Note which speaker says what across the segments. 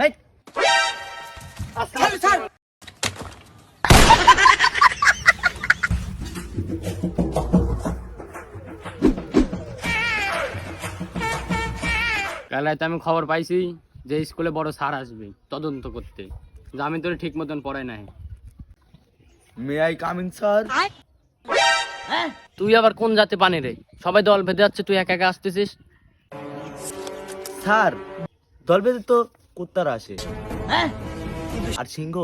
Speaker 1: হেই। তো আমি খবর পাইছি যে স্কুলে বড় স্যার আসবে তদন্ত করতে। যে আমি তোর ঠিক মতন পড়াই নাই।
Speaker 2: মে আই কামিং স্যার
Speaker 1: তুই আবার কোন জাতে পানি রে? সবাই দল ভেদে যাচ্ছে তুই একা একা আসতেছিস?
Speaker 2: স্যার দল ভেদে তো কুত্তারা আসে। আর সিংহ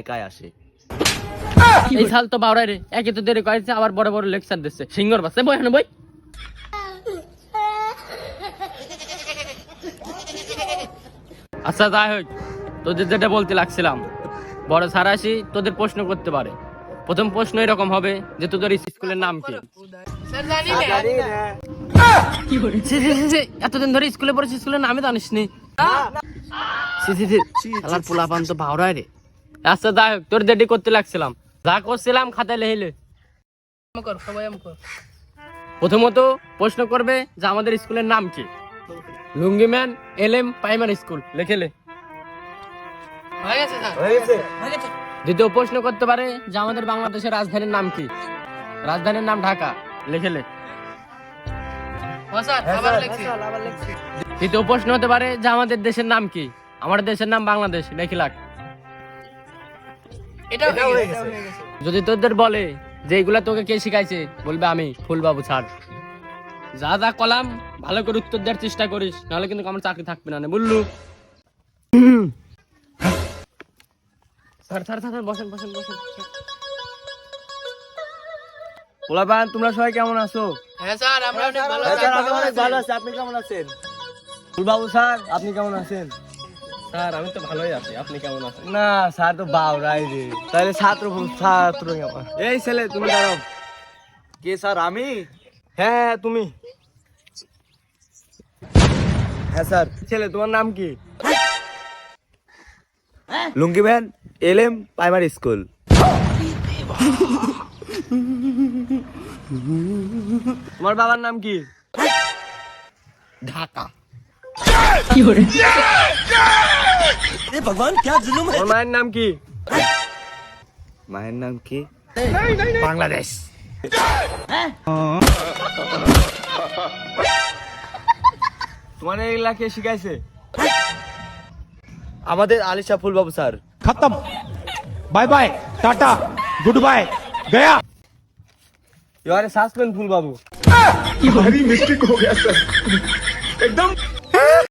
Speaker 2: একাই আসে।
Speaker 1: এই সাল তো বাউরাই রে একে তো দেরি করেছে আবার বড় বড় লেকচার দিচ্ছে। সিঙ্গর বাসে বই বই। আচ্ছা যাই হোক তোদের যেটা বলতে লাগছিলাম বড় স্যার আসি তোদের প্রশ্ন করতে পারে। প্রথম প্রশ্ন এরকম হবে যে তোদের স্কুলের নাম কি? এতদিন ধরে স্কুলে পড়েছি স্কুলের নামই জানিস নি। শালার পোলাপান তো ভাওরাই রে। আচ্ছা যাই হোক তোর দেরি করতে লাগছিলাম। যা করছিলাম খাতায় লেহিলে। প্রথমত প্রশ্ন করবে যে আমাদের স্কুলের নাম কি? লুঙ্গিম্যান এল এম প্রাইমারি স্কুল লেখেলে দ্বিতীয় প্রশ্ন করতে পারে যে আমাদের বাংলাদেশের রাজধানীর নাম কি? রাজধানীর নাম ঢাকা লেখেলে তৃতীয় প্রশ্ন হতে পারে যে আমাদের দেশের নাম কি? আমাদের দেশের নাম বাংলাদেশ লেখি লাগ। যদি তোদের বলে যে এগুলা তোকে কে শিখাইছে বলবে আমি ফুলবাবু ছাড়। যা যা কলাম ভালো করে উত্তর দেওয়ার চেষ্টা করিস নাহলে কিন্তু আমার চাকরি থাকবে না নে, বুঝলু স্যার স্যার স্যার বসেন বসেন বসেন।
Speaker 2: পোলাপান তোমরা সবাই কেমন আছো?
Speaker 1: হ্যাঁ স্যার আমরা অনেক ভালো
Speaker 2: হ্যাঁ, অনেক ভালো আছি আপনি কেমন আছেন? ফুলবাবু স্যার আপনি কেমন আছেন?
Speaker 1: স্যার আমি তো ভালোই আছি। আপনি কেমন আছেন?
Speaker 2: না স্যার তো বাউরাই রে। তাহলে ছাত্র ছাত্র এই ছেলে তুমি দাঁড়াও। কে স্যার আমি? হ্যাঁ হ্যাঁ, তুমি। হ্যাঁ স্যার। ছেলে তোমার নাম কি? লুঙ্গি ভ্যান এল এম প্রাইমারি স্কুল। তোমার বাবার নাম কি?
Speaker 1: ঢাকা।
Speaker 2: বাংলাদেশ তোমার শিখাইছে আমাদের আলিশা ফুলবাবু স্যার
Speaker 3: খতম bye bye tata good bye গয়া
Speaker 2: ইউ আর এ সাসপেন্ড ফুলবাবু
Speaker 3: ভারী মিস্টেক হো গয়া স্যার একদম